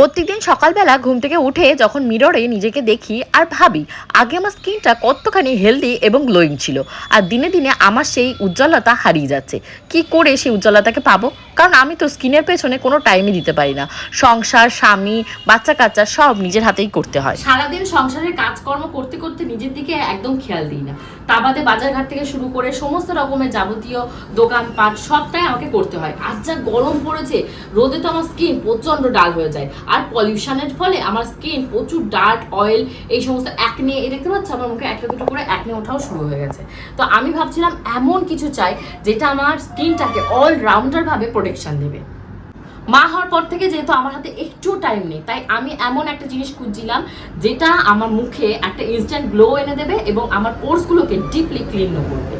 প্রত্যেকদিন সকালবেলা ঘুম থেকে উঠে যখন মিররে নিজেকে দেখি আর ভাবি, আগে আমার স্কিনটা কতখানি হেলদি এবং গ্লোয়িং ছিল, আর দিনে দিনে আমার সেই উজ্জ্বলতা হারিয়ে যাচ্ছে। কি করে সেই উজ্জ্বলতাকে পাবো? কারণ আমি তো স্কিনের পেছনে কোনো টাইমই দিতে পারি না। সংসার, স্বামী বাচ্চা কাচ্চা সব নিজের হাতেই করতে হয়। সারাদিন সংসারের কাজকর্ম করতে করতে নিজের দিকে একদম খেয়াল দিই না। তা বাদে বাজারঘাট থেকে শুরু করে সমস্ত রকমের যাবতীয় দোকানপাট সবটাই আমাকে করতে হয়। আর যা গরম পড়েছে, রোদে তো আমার স্কিন প্রচণ্ড ডাল হয়ে যায়। আর পলিউশনের ফলে আমার স্কিন প্রচুর ডার্ট অয়েল এই সমস্ত অ্যাকনে এই দেখতে পাচ্ছ আমার মুখে একটা দুটো করে অ্যাকনে ওঠাও শুরু হয়ে গেছে। তো আমি ভাবছিলাম এমন কিছু চাই যেটা আমার স্কিনটাকে অলরাউন্ডারভাবে প্রোটেকশান দেবে। মা হওয়ার পর থেকে যেহেতু আমার হাতে একটু টাইম নেই, তাই আমি এমন একটা জিনিস খুঁজছিলাম যেটা আমার মুখে একটা ইনস্ট্যান্ট গ্লো এনে দেবে এবং আমার পোর্সগুলোকে ডিপলি ক্লিন করবে।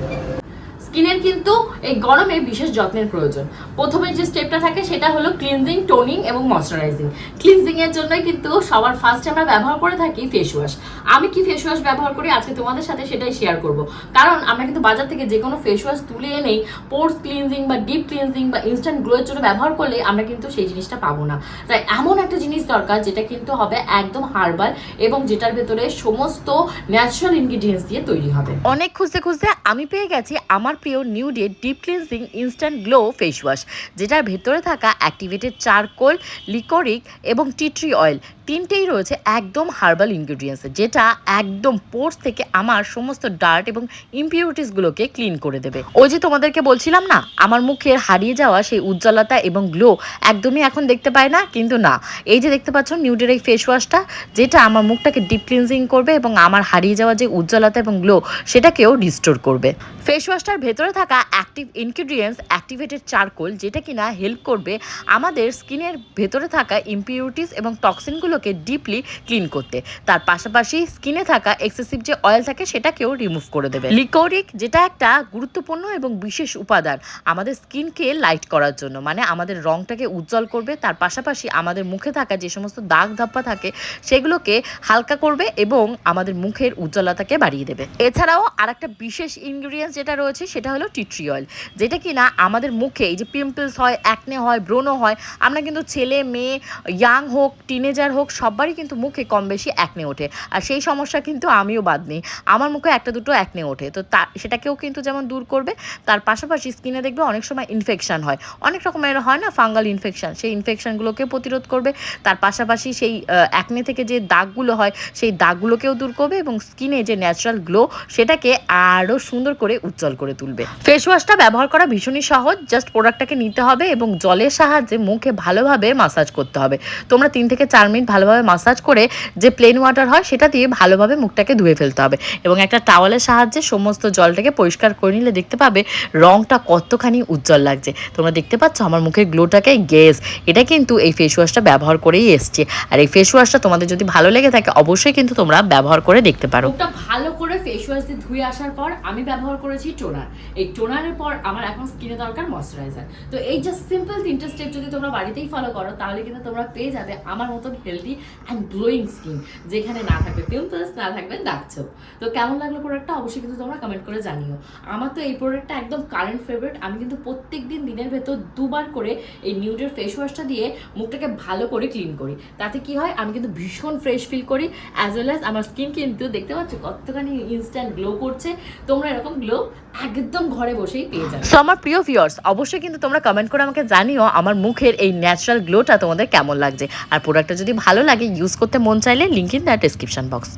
স্কিনের কিন্তু এই গরমে বিশেষ যত্নের প্রয়োজন। প্রথমে যে স্টেপটা থাকে সেটা হলো ক্লিনজিং টোনিং এবং ময়শ্চারাইজিং ক্লিনজিং এর জন্যই কিন্তু সবার ফার্স্ট আমরা ব্যবহার করে থাকি ফেস ওয়াশ আমি কি ফেস ওয়াশ ব্যবহার করি? আজকে তোমাদের সাথে সেটাই শেয়ার করব। কারণ আমরা কিন্তু বাজার থেকে যে কোনো ফেস ওয়াশ তুলে এনেই পোর্স ক্লিনজিং বা ডিপ ক্লিনজিং বা ইনস্ট্যান্ট গ্লোয়ের জন্য ব্যবহার করলে আমরা কিন্তু সেই জিনিসটা পাবো না। তাই এমন একটা জিনিস দরকার যেটা কিন্তু হবে একদম হার্বাল এবং যেটার ভেতরে সমস্ত ন্যাচারাল ইনগ্রিডিয়েন্টস দিয়ে তৈরি হবে। অনেক খুঁজতে খুঁজতে আমি পেয়ে গেছি আমার প্রিয় নিউডে deep cleansing instant glow face wash, যেটার ভেতরে থাকা অ্যাক্টিভেটেড চারকোল, লিকোরিক এবং টিট্রি অয়েল, তিনটেই রয়েছে একদম হার্বাল ইনগ্রিডিয়েন্টস, যেটা একদম পোর্স থেকে আমার সমস্ত ডার্ট এবং ইম্পিউরিটিসগুলোকে ক্লিন করে দেবে। ওই যে তোমাদেরকে বলছিলাম না, আমার মুখের হারিয়ে যাওয়া সেই উজ্জ্বলতা এবং গ্লো একদমই এখন দেখতে পায় না, কিন্তু না। এই যে দেখতে পাচ্ছ নিউডের এই ফেস ওয়াশটা, যেটা আমার মুখটাকে ডিপ ক্লিনজিং করবে এবং আমার হারিয়ে যাওয়া যে উজ্জ্বলতা এবং গ্লো, সেটাকেও রিস্টোর করবে। ফেস ওয়াশটার ভেতরে থাকা অ্যাক্টিভ ইনগ্রিডিয়েন্টস অ্যাক্টিভেটেড চারকোল যেটা কিনা হেল্প করবে আমাদের স্কিনের ভেতরে থাকা ইম্পিউরিটিস এবং টক্সিনগুলোকে ডিপলি ক্লিন করতে। তার পাশাপাশি স্কিনে থাকা এক্সেসিভ যে অয়েল থাকে, সেটাকেও রিমুভ করে দেবে। লিকোরিক যেটা একটা গুরুত্বপূর্ণ এবং বিশেষ উপাদান আমাদের স্কিনকে লাইট করার জন্য মানে আমাদের রংটাকে উজ্জ্বল করবে। তার পাশাপাশি আমাদের মুখে থাকা যে সমস্ত দাগ ধাপ্পা থাকে, সেগুলোকে হালকা করবে এবং আমাদের মুখের উজ্জ্বলতাকে বাড়িয়ে দেবে। এছাড়াও আরেকটা বিশেষ ইনগ্রিডিয়েন্টস যেটা রয়েছে সেটা হলো টিট্রি অয়েল, যেটা কিনা আমাদের মুখে এই যে পিম্পলস হয় অ্যাকনে হয়, ব্রণ হয়, আমরা কিন্তু ছেলে, মেয়ে ইয়াং হোক টিনেজার হোক সবারই কিন্তু মুখে কম বেশি অ্যাকনে ওঠে। আর সেই সমস্যা কিন্তু আমিও বাদ নেই। আমার মুখে একটা দুটো অ্যাকনে ওঠে। তো তা, সেটাকেও কিন্তু যেমন দূর করবে, তার পাশাপাশি স্কিনে দেখবে অনেক সময় ইনফেকশান হয়। অনেক রকমের হয় না ফাঙ্গাল ইনফেকশান সেই ইনফেকশানগুলোকে প্রতিরোধ করবে, তার পাশাপাশি সেই অ্যাকনে থেকে যে দাগগুলো হয়, সেই দাগগুলোকেও দূর করবে এবং স্কিনে যে ন্যাচারাল গ্লো সেটাকে আরও সুন্দর করে উজ্জ্বল করে তুলবে। ফেস ওয়াশটা ব্যবহার করা ভীষণই সহজ। জাস্ট প্রোডাক্টটাকে নিতে হবে এবং জলের সাহায্যে মুখে ভালোভাবে মাসাজ করতে হবে। তোমরা তিন থেকে চার মিনিট ভালোভাবে মাসাজ করে যে প্লেন ওয়াটার হয়, সেটা দিয়ে ভালোভাবে মুখটাকে ধুয়ে ফেলতে হবে। এবং একটা টাওয়ালের সাহায্যে সমস্ত জলটাকে পরিষ্কার করে নিলে দেখতে পাবে রংটা কতখানি উজ্জ্বল লাগছে। তোমরা দেখতে পাচ্ছ আমার মুখের গ্লোটাকে গেস এটা কিন্তু এই ফেস ওয়াশটা ব্যবহার করেই এসছে। আর এই ফেস ওয়াশটা তোমাদের যদি ভালো লেগে থাকে, অবশ্যই কিন্তু তোমরা ব্যবহার করে দেখতে পারো। ভালো করে ফেস ওয়াশ দিয়ে ধুয়ে আসার পর আমি ব্যবহার করেছি টোনার। এই টোনারের পর আমার এখন স্কিনে দরকার ময়শ্চারাইজার তো এই জাস্ট সিম্পল তিনটে স্টেপ যদি তোমরা বাড়িতেই ফলো করো, তাহলে কিন্তু তোমরা পেয়ে যাবে আমার মতন হেলদি অ্যান্ড গ্লোয়িং স্কিন যেখানে না থাকবে পিম্পলস না থাকবে দাগ তো কেমন লাগল প্রোডাক্টটা অবশ্যই কিন্তু তোমরা কমেন্ট করে জানিও। আমার তো এই প্রোডাক্টটা একদম কারেন্ট ফেভারিট আমি কিন্তু প্রত্যেক দিন দিনের ভেতর দুবার করে এই নিউডের ফেস ওয়াশটা দিয়ে মুখটাকে ভালো করে ক্লিন করি। তাতে কি হয়? আমি কিন্তু ভীষণ ফ্রেশ ফিল করি অ্যাজ ওয়েল অ্যাজ আমার স্কিন কিন্তু দেখতে পাচ্ছ কতখানি ইনস্ট্যান্ট গ্লো করছে। তোমরা এরকম গ্লো একদম ঘরে বসেই পেয়ে যাবে। সো আমার প্রিয় ভিউয়ার্স অবশ্যই কিন্তু তোমরা কমেন্ট করে আমাকে জানিও আমার মুখের এই ন্যাচারাল গ্লোটা তোমাদের কেমন লাগছে। আর প্রোডাক্টটা যদি ভালো লাগে ইউজ করতে মন চাইলে link in the description box